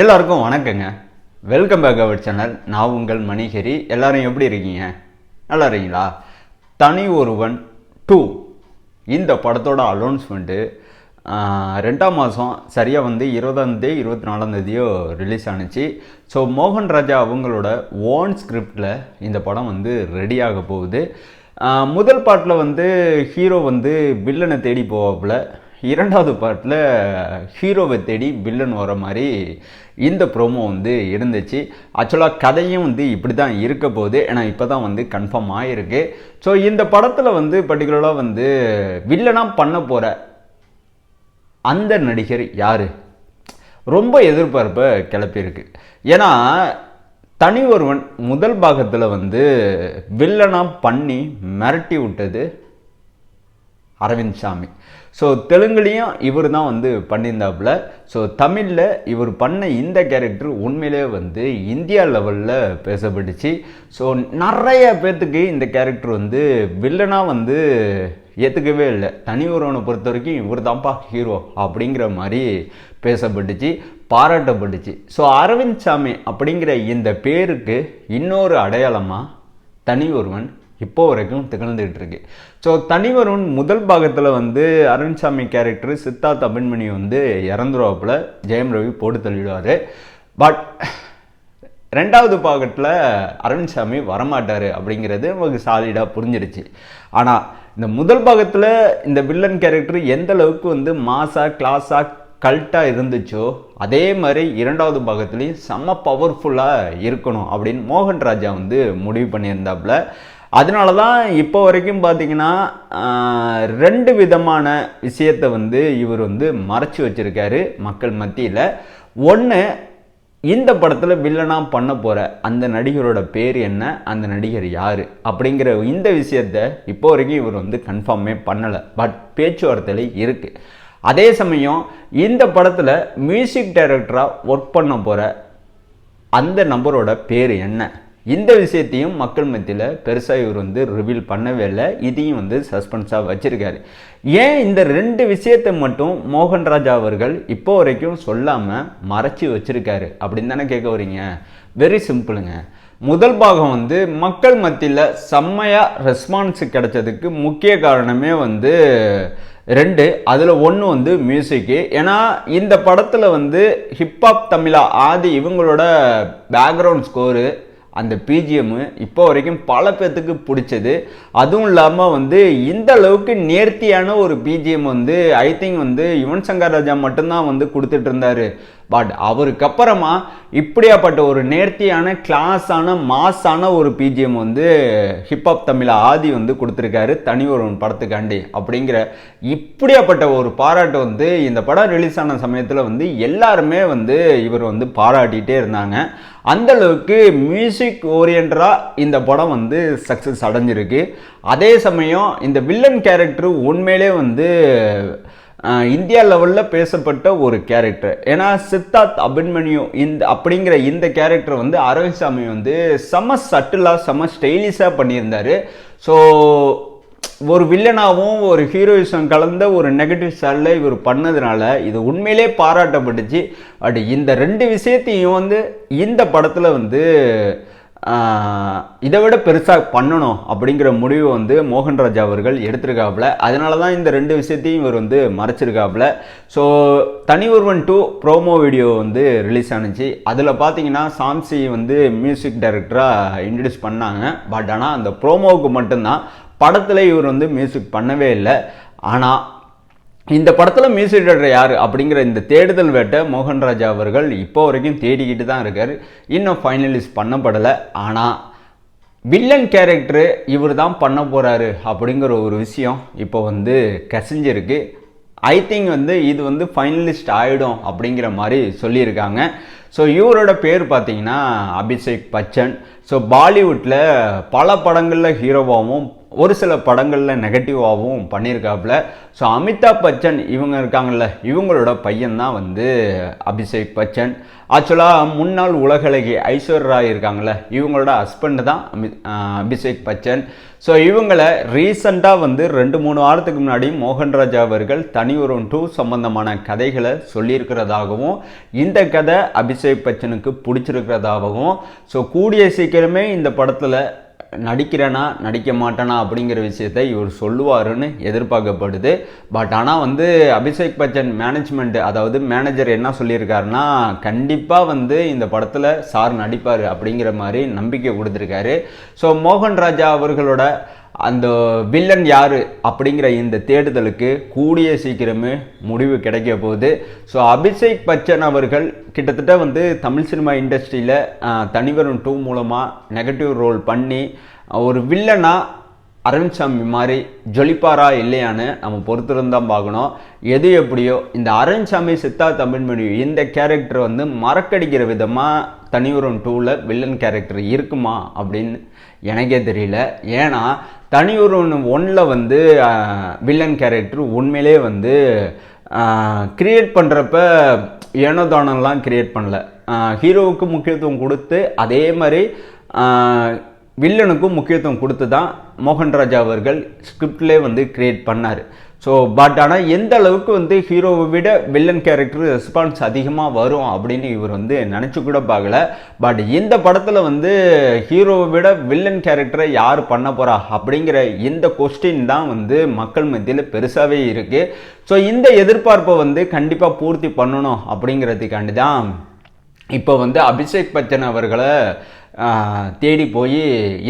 எல்லாருக்கும் வணக்கங்க. Welcome back our channel நான் உங்கள் மணிகரி. எல்லாரும் எப்படி இருக்கீங்க? நல்லா இருக்கீங்களா? தனி ஒருவன் டூ இந்த படத்தோட அலௌன்ஸ்மெண்ட்டு ரெண்டாம் மாதம் சரியாக வந்து இருபதாந்தேதி இருபத்தி நாலாந்தேதியோ ரிலீஸ் ஆணுச்சு ஸோ மோகன் ராஜா அவங்களோட ஓன் ஸ்கிரிப்டில் இந்த படம் வந்து ரெடியாக போகுது. முதல் பாட்டில் வந்து ஹீரோ வந்து வில்லனை தேடி போவாப்பில். இரண்டாவது பார்ட்டில் ஹீரோவை தேடி வில்லன் வர மாதிரி இந்த ப்ரோமோ வந்து இருந்துச்சு. ஆக்சுவலாக கதையும் வந்து இப்படி தான் இருக்க போகுது. ஏன்னா இப்போ தான் வந்து கன்ஃபார்ம் ஆகிருக்கு ஸோ இந்த படத்தில் வந்து பர்டிகுலராக வந்து வில்லனாக பண்ண போகிற அந்த நடிகர் யார்? ரொம்ப எதிர்பார்ப்பை கிளப்பியிருக்கு. ஏன்னா தனி ஒருவன் முதல் பாகத்தில் வந்து வில்லனாக பண்ணி மிரட்டி விட்டது அரவிந்த் சாமி. ஸோ தெலுங்குலேயும் இவர் தான் வந்து பண்ணியிருந்தாப்புல. ஸோ தமிழில் இவர் பண்ண இந்த கேரக்டர் உண்மையிலே வந்து இந்தியா லெவலில் பேசப்பட்டுச்சு. ஸோ நிறைய பேர்த்துக்கு இந்த கேரக்டர் வந்து வில்லனாக வந்து ஏற்றுக்கவே இல்லை. தனி ஒருவனை பொறுத்த வரைக்கும் இவர் தான்ப்பா ஹீரோ அப்படிங்கிற மாதிரி பேசப்பட்டுச்சு பாராட்டப்பட்டுச்சு. ஸோ அரவிந்த் சாமி அப்படிங்கிற இந்த பேருக்கு இன்னொரு அடையாளமாக தனி ஒருவன் இப்போ வரைக்கும் திகழ்ந்துகிட்டு இருக்கு ஸோ தனிவரும் முதல் பாகத்தில் வந்து அருண்சாமி கேரக்டர் சித்தார்த் அபின்மணி வந்து இறந்துருவாப்புல ஜெயம் ரவி போட்டு தள்ளிடுவார். பட் ரெண்டாவது பாகத்தில் அரவிந்த் சாமி வரமாட்டார் அப்படிங்கிறது நமக்கு சாலிடாக புரிஞ்சிருச்சு. ஆனால் இந்த முதல் பாகத்தில் இந்த வில்லன் கேரக்டர் எந்த அளவுக்கு வந்து மாஸாக கிளாஸாக கல்ட்டாக இருந்துச்சோ அதே மாதிரி இரண்டாவது பாகத்துலேயும் செம்ம பவர்ஃபுல்லாக இருக்கணும் அப்படின்னு மோகன் ராஜா வந்து முடிவு பண்ணியிருந்தாப்புல. அதனால தான் இப்போ வரைக்கும் பார்த்தீங்கன்னா ரெண்டு விதமான விஷயத்தை வந்து இவர் வந்து மறைச்சி வச்சுருக்காரு மக்கள் மத்தியில். ஒன்று இந்த படத்தில் வில்லனாக பண்ண போகிற அந்த நடிகரோட பேர் என்ன அந்த நடிகர் யார் அப்படிங்கிற இந்த விஷயத்த இப்போ வரைக்கும் இவர் வந்து கன்ஃபார்மே பண்ணலை. பட் பேச்சுவார்த்தையில் இருக்குது அதே சமயம் இந்த படத்தில் மியூசிக் டைரக்டராக ஒர்க் பண்ண போகிற அந்த நபரோட பேர் என்ன? இந்த விஷயத்தையும் மக்கள் மத்தியில் பெருசாக இவர் வந்து ரிவீல் பண்ணவே இல்லை. இதையும் வந்து சஸ்பென்ஸாக வச்சுருக்காரு. ஏன் இந்த ரெண்டு விஷயத்தை மட்டும் மோகன் ராஜா அவர்கள் இப்போ வரைக்கும் சொல்லாமல் மறைச்சி வச்சுருக்காரு? அப்படின்னு தானே கேட்க வரீங்க வெரி சிம்பிளுங்க முதல் பாகம் வந்து மக்கள் மத்தியில் செம்மையாக ரெஸ்பான்ஸ் கிடைச்சதுக்கு முக்கிய காரணமே வந்து ரெண்டு அதில் ஒன்று வந்து மியூசிக்கு ஏன்னா இந்த படத்தில் வந்து ஹிப்ஹாப் தமிழா ஆதி இவங்களோட பேக்ரவுண்ட் ஸ்கோரு அந்த பிஜிஎம்மு இப்போ வரைக்கும் பல பேர்த்துக்கு பிடிச்சது. அதுவும் இல்லாமல் வந்து இந்த அளவுக்கு நேர்த்தியான ஒரு பிஜிஎம் வந்து ஐ திங்க் வந்து யுவன் சங்கர் ராஜா மட்டும்தான் வந்து கொடுத்துட்டு இருந்தார். பட் அவருக்கு அப்புறமா இப்படியாப்பட்ட ஒரு நேர்த்தியான கிளாஸான மாஸான ஒரு பிஜிஎம் வந்து ஹிப்ஹாப் தமிழ் ஆதி வந்து கொடுத்துருக்காரு தனி ஒருவன் படத்துக்காண்டி அப்படிங்கிற இப்படியாப்பட்ட ஒரு பாராட்டு வந்து இந்த படம் ரிலீஸ் ஆன சமயத்தில் வந்து எல்லாருமே வந்து இவர் வந்து பாராட்டிகிட்டே இருந்தாங்க. அந்த அளவுக்கு மியூசிக் ஓரியன்டாக இந்த படம் வந்து சக்ஸஸ் அடைஞ்சிருக்கு. அதே சமயம் இந்த வில்லன் கேரக்டர் உண்மையிலே வந்து இந்தியா லெவலில் பேசப்பட்ட ஒரு கேரக்டர் ஏன்னா சித்தார்த் அபின்மன்யு இந்த அப்படிங்கிற இந்த கேரக்டர் வந்து அரவிந்த் சாமி வந்து செம சட்டிலாக செம ஸ்டைலிஷாக பண்ணியிருந்தார். ஸோ ஒரு வில்லனாகவும் ஒரு ஹீரோயிசம் கலந்த ஒரு நெகட்டிவ் ஸ்டைலில் இவர் பண்ணதுனால இது உண்மையிலே பாராட்டப்பட்டுச்சு. பட் இந்த ரெண்டு விஷயத்தையும் வந்து இந்த படத்தில் வந்து இதை விட பெருசாக பண்ணணும் அப்படிங்கிற முடிவு வந்து மோகன்ராஜ் அவர்கள் எடுத்திருக்காப்புல. அதனால தான் இந்த ரெண்டு விஷயத்தையும் இவர் வந்து மறைச்சிருக்காப்புல. So Thani Oruvan two promo video வந்து ரிலீஸ் ஆனிச்சு. அதில் பார்த்தீங்கன்னா சாம்சி வந்து மியூசிக் டைரக்டராக இன்ட்ரடியூஸ் பண்ணாங்க. பட் ஆனால் அந்த ப்ரோமோவுக்கு மட்டும்தான் படத்தில் இவர் வந்து மியூசிக் பண்ணவே இல்லை. ஆனால் இந்த படத்தில் மியூசிக் டைரக்டர் யார் அப்படிங்கிற இந்த தேடுதல் வேட்டை மோகன் ராஜா அவர்கள் இப்போ வரைக்கும் தேடிக்கிட்டு தான் இருக்கார். இன்னும் ஃபைனலிஸ்ட் பண்ணப்படலை. ஆனால் வில்லன் கேரக்டரு இவர் தான் பண்ண போகிறாரு அப்படிங்கிற ஒரு விஷயம் இப்போ வந்து கசிஞ்சிருக்கு. ஐ திங்க் வந்து இது வந்து ஃபைனலிஸ்ட் ஆகிடும் அப்படிங்கிற மாதிரி சொல்லியிருக்காங்க. ஸோ இவரோட பேர் பார்த்தீங்கன்னா அபிஷேக் பச்சன். ஸோ பாலிவுட்டில் பல படங்களில் ஹீரோவாகவும் ஒரு சில படங்களில் நெகட்டிவாகவும் பண்ணியிருக்காப்புல. ஸோ அமிதாப் பச்சன் இவங்க இருக்காங்கல்ல இவங்களோட பையன்தான் வந்து அபிஷேக் பச்சன். ஆக்சுவலாக முன்னாள் உலகலகி ஐஸ்வர்யா ராய் இவங்களோட ஹஸ்பண்ட் தான் அமி அபிஷேக் பச்சன். ஸோ இவங்களை ரீசண்டாக வந்து ரெண்டு மூணு வாரத்துக்கு முன்னாடி மோகன்ராஜ் அவர்கள் தனி ஒரு டூ சம்பந்தமான கதைகளை சொல்லியிருக்கிறதாகவும் இந்த கதை அபிஷேக் பச்சனுக்கு பிடிச்சிருக்கிறதாகவும் ஸோ கூடிய சீக்கிரமே இந்த படத்தில் நடிக்கிறேனா நடிக்க மாட்டேனா அப்படிங்கிற விஷயத்தை இவர் சொல்லுவாருன்னு எதிர்பார்க்கப்படுது. பட் ஆனால் வந்து அபிஷேக் பச்சன் மேனேஜ்மெண்ட் அதாவது மேனேஜர் என்ன சொல்லியிருக்காருன்னா கண்டிப்பாக வந்து இந்த படத்தில் சார் நடிப்பார் அப்படிங்கிற மாதிரி நம்பிக்கை கொடுத்துருக்காரு. ஸோ மோகன் ராஜா அவர்களோட அந்த வில்லன் யார் அப்படிங்கிற இந்த தேடுதலுக்கு கூடிய சீக்கிரமே முடிவு கிடைக்க போகுது. ஸோ அபிஷேக் பச்சன் அவர்கள் கிட்டத்தட்ட வந்து தமிழ் சினிமா இண்டஸ்ட்ரியில் தனிவரும் டூ மூலமாக நெகட்டிவ் ரோல் பண்ணி ஒரு வில்லனாக அரண்சாமி மாதிரி ஜொலிப்பாரா இல்லையான்னு நம்ம பொறுத்திருந்தான் பார்க்கணும். எது எப்படியோ இந்த அரண்சாமி சித்தா தமிழ்மொழி இந்த கேரக்டர் வந்து மறக்கடிக்கிற விதமாக தனியுரம் டூவில் வில்லன் கேரக்டர் இருக்குமா அப்படின்னு எனக்கே தெரியல. ஏன்னா தனியுரம் ஒன்றில் வந்து வில்லன் கேரக்டர் உண்மையிலே வந்து கிரியேட் பண்ணுறப்ப ஏனோ தானம்லாம் கிரியேட் பண்ணல. ஹீரோவுக்கு முக்கியத்துவம் கொடுத்து அதே மாதிரி வில்லனுக்கும் முக்கியத்துவம் கொடுத்து தான் மோகன்ராஜ் அவர்கள் ஸ்கிரிப்ட்லேயே வந்து கிரியேட் பண்ணார். ஸோ பட் ஆனால் எந்த அளவுக்கு வந்து ஹீரோவை விட வில்லன் கேரக்டர் ரெஸ்பான்ஸ் அதிகமாக வரும் அப்படின்னு இவர் வந்து நினச்சி கூட பார்க்கல. பட் இந்த படத்தில் வந்து ஹீரோவை விட வில்லன் கேரக்டரை யார் பண்ண போகிறா அப்படிங்கிற இந்த கொஸ்டின் தான் வந்து மக்கள் மத்தியில் பெருசாகவே இருக்குது ஸோ இந்த எதிர்பார்ப்பை வந்து கண்டிப்பாக பூர்த்தி பண்ணணும் அப்படிங்கிறதுக்காண்டி தான் இப்போ வந்து அபிஷேக் பச்சன் அவர்களை தேடி போய்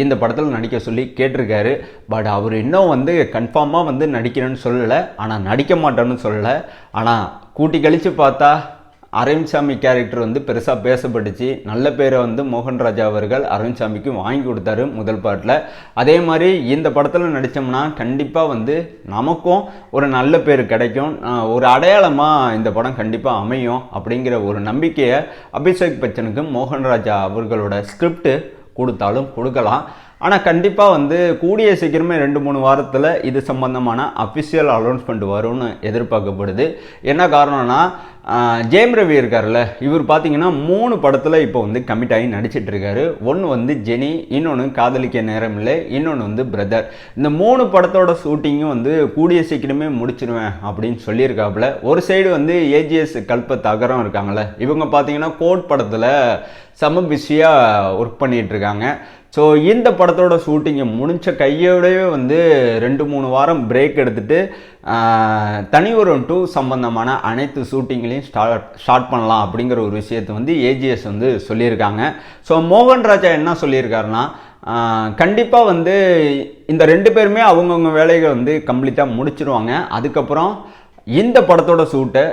இந்த படத்தில் நடிக்க சொல்லி கேட்டிருக்காரு. பட் அவர் இன்னும் வந்து கன்ஃபார்மாக வந்து நடிக்கிறேன்னு சொல்லலை. ஆனால் நடிக்க மாட்டேன்னு சொல்லலை. ஆனால் கூட்டி கழித்து பார்த்தா அரவிந்த்சாமி கேரக்டர் வந்து பெருசாக பேசப்பட்டுச்சு. நல்ல பேரை வந்து மோகன்ராஜா அவர்கள் அரவிந்த்சாமிக்கு வாங்கி கொடுத்தாரு முதல் பாட்டில். அதே மாதிரி இந்த படத்தில் நடித்தோம்னா கண்டிப்பாக வந்து நமக்கும் ஒரு நல்ல பேர் கிடைக்கும். ஒரு அடையாளமாக இந்த படம் கண்டிப்பாக அமையும் அப்படிங்கிற ஒரு நம்பிக்கையை அபிஷேக் பச்சனுக்கு மோகன்ராஜா அவர்களோட ஸ்கிரிப்ட் கொடுத்தாலும் கொடுக்கலாம். ஆனால் கண்டிப்பாக வந்து கூடிய சீக்கிரமே ரெண்டு மூணு வாரத்தில் இது சம்பந்தமான அஃபிஷியல் அனௌன்ஸ்மெண்ட் வரும்னு எதிர்பார்க்கப்படுது. என்ன காரணம்னா ஜெயம் ரவி இருக்கார்ல இவர் பார்த்தீங்கன்னா மூணு படத்தில் இப்போ வந்து கமிட் ஆகி நடிச்சிட்ருக்காரு. ஒன்று வந்து ஜெனி இன்னொன்று காதலிக்க நேரம் இல்லை இன்னொன்று வந்து பிரதர் இந்த மூணு படத்தோட ஷூட்டிங்கும் வந்து கூடிய சீக்கிரமே முடிச்சிருவேன் அப்படின்னு சொல்லியிருக்காப்புல. ஒரு சைடு வந்து ஏஜிஎஸ் கல்ப தகரம் இருக்காங்கல்ல. இவங்க பார்த்தீங்கன்னா கோட் படத்தில் சம பிஸியாக ஒர்க் பண்ணிகிட்டு இருக்காங்க ஸோ இந்த படத்தோட ஷூட்டிங்கை முடிஞ்ச கையோடவே வந்து ரெண்டு மூணு வாரம் பிரேக் எடுத்துகிட்டு தனி ஒரு டூ சம்பந்தமான அனைத்து ஷூட்டிங்லையும் ஸ்டார்ட் ஸ்டார்ட் பண்ணலாம் அப்படிங்கிற ஒரு விஷயத்தை வந்து ஏஜிஎஸ் வந்து சொல்லியிருக்காங்க. ஸோ மோகன் ராஜா என்ன சொல்லியிருக்காருன்னா கண்டிப்பாக வந்து இந்த ரெண்டு பேருமே அவங்கவுங்க வேலைகள் வந்து கம்ப்ளீட்டாக முடிச்சிருவாங்க. அதுக்கப்புறம் இந்த படத்தோட ஷூட்டை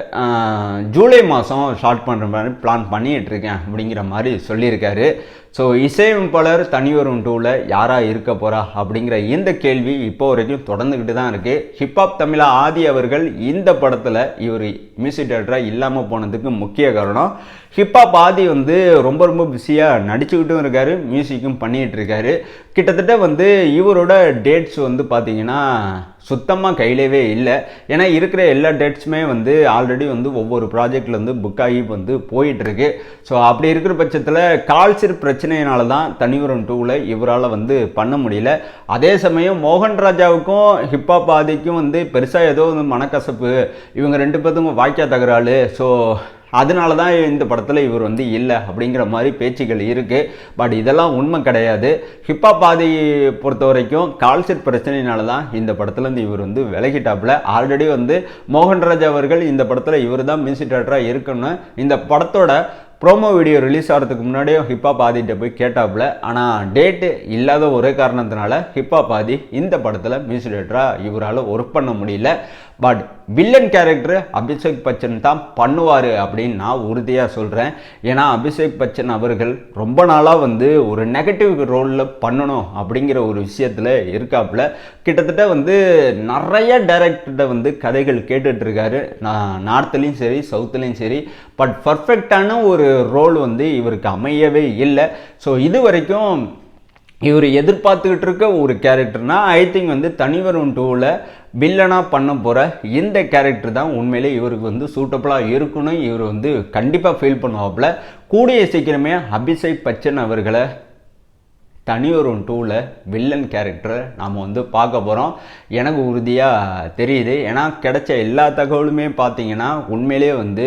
ஜூலை மாதம் ஷார்ட் பண்ணுற மாதிரி பிளான் பண்ணிகிட்டு இருக்கேன் அப்படிங்கிற மாதிரி சொல்லியிருக்காரு. ஸோ இசையமைப்பாளர் தனியொரும் டூவில் யாராக இருக்க போகிறா அப்படிங்கிற இந்த கேள்வி இப்போ வரைக்கும் தொடர்ந்துக்கிட்டு தான் இருக்குது ஹிப்ஹாப் தமிழா ஆதி அவர்கள் இந்த படத்தில் இவர் மியூசிக் டேரக்டராக இல்லாமல் போனதுக்கு முக்கிய காரணம் ஹிப்ஹாப் ஆதி வந்து ரொம்ப ரொம்ப பிஸியாக நடிச்சுக்கிட்டும் இருக்கார் மியூசிக்கும் பண்ணிகிட்டு இருக்காரு. கிட்டத்தட்ட வந்து இவரோட டேட்ஸ் வந்து பார்த்திங்கன்னா சுத்தமாக கையிலவே இல்லை. ஏன்னா இருக்கிற எல்லா டேட்ஸுமே வந்து ஆல்ரெடி வந்து ஒவ்வொரு ப்ராஜெக்டில் வந்து புக் ஆகி வந்து போயிட்டுருக்கு ஸோ அப்படி இருக்கிற பட்சத்தில் கால்சிர் பிரச்சனையினால தான் தனியுரம் டூவில் இவரால் வந்து பண்ண முடியல. அதே சமயம் மோகன் ராஜாவுக்கும் ஹிப்ஹாப் ஆதிக்கும் வந்து பெருசாக ஏதோ வந்து மனக்கசப்பு. இவங்க ரெண்டு பேர்த்துக்கும் வாய்க்கா தகராளு ஸோ அதனால தான் இந்த படத்தில் இவர் வந்து இல்லை அப்படிங்கிற மாதிரி பேச்சுகள் இருக்குது பட் இதெல்லாம் உண்மை கிடையாது. ஹிப்ஹாப் ஆதி பொறுத்த வரைக்கும் கால்செட் பிரச்சனையினால தான் இந்த படத்துலேருந்து இவர் வந்து விலகிட்டாப்புல. ஆல்ரெடி வந்து மோகன்ராஜ் அவர்கள் இந்த படத்தில் இவர் தான் மியூசிக் டேரக்டராக இருக்கணும். இந்த படத்தோட ப்ரோமோ வீடியோ ரிலீஸ் ஆகிறதுக்கு முன்னாடியே ஹிப்ஹாப் ஆதிட்ட போய் கேட்டாப்புல. ஆனால் டேட்டு இல்லாத ஒரே காரணத்தினால ஹிப்ஹாப் ஆதி இந்த படத்தில் மியூசிக் டேரக்டராக இவரால் ஒர்க் பண்ண முடியல. But villain character Abhishek Bachchan தான் பண்ணுவார் அப்படின்னு நான் உறுதியாக சொல்கிறேன் ஏன்னா அபிஷேக் பச்சன் அவர்கள் ரொம்ப நாளாக வந்து ஒரு நெகட்டிவ் ரோலில் பண்ணணும் அப்படிங்கிற ஒரு விஷயத்தில் இருக்காப்புல. கிட்டத்தட்ட வந்து நிறைய டேரக்டர்கிட்ட வந்து கதைகள் கேட்டுட்ருக்காரு நான் நார்த்துலேயும் சரி சவுத்துலேயும் சரி. பட் பர்ஃபெக்டான ஒரு ரோல் வந்து இவருக்கு அமையவே இல்லை. ஸோ இது வரைக்கும் இவர் எதிர்பார்த்துக்கிட்டு இருக்க ஒரு கேரக்டர்னா ஐ திங்க் வந்து தனிவரும் டூவில் வில்லனாக பண்ண போகிற இந்த கேரக்டர் தான் உண்மையிலே இவருக்கு வந்து சூட்டபுளாக இருக்கணும். இவர் வந்து கண்டிப்பாக ஃபீல் பண்ணுவாப்புல. கூடிய சீக்கிரமே அபிஷேக் பச்சன் அவர்களை தனியொரு டூவில் வில்லன் கேரக்டரை நாம் வந்து பார்க்க போகிறோம் எனக்கு உறுதியாக தெரியுது. ஏன்னா கிடைச்ச எல்லா தகவலுமே பார்த்தீங்கன்னா உண்மையிலே வந்து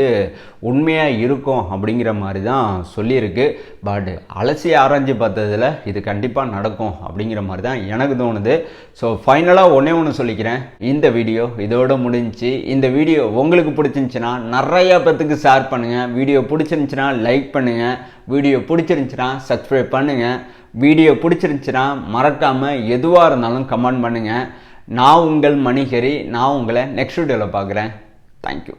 உண்மையாக இருக்கும் அப்படிங்கிற மாதிரி தான் சொல்லியிருக்கு. பட் அலசி ஆராய்ஞ்சு பார்த்ததில் இது கண்டிப்பாக நடக்கும் அப்படிங்கிற மாதிரி தான் எனக்கு தோணுது. ஸோ ஃபைனலாக ஒன்றே ஒன்று சொல்லிக்கிறேன். இந்த வீடியோ இதோட முடிஞ்சுச்சு இந்த வீடியோ உங்களுக்கு பிடிச்சிருந்துச்சுன்னா நிறையா பேத்துக்கு ஷேர் பண்ணுங்கள் வீடியோ பிடிச்சிருந்துச்சுன்னா லைக் பண்ணுங்கள் வீடியோ பிடிச்சிருந்துச்சுன்னா சப்ஸ்கிரைப் பண்ணுங்கள் வீடியோ பிடிச்சிருந்துச்சுன்னா மறக்காமல் எதுவாக இருந்தாலும் கமெண்ட் பண்ணுங்கள் நான் உங்கள் மணிகரி நான் உங்களை நெக்ஸ்ட் வீடியோவில் பார்க்குறேன். தேங்க்யூ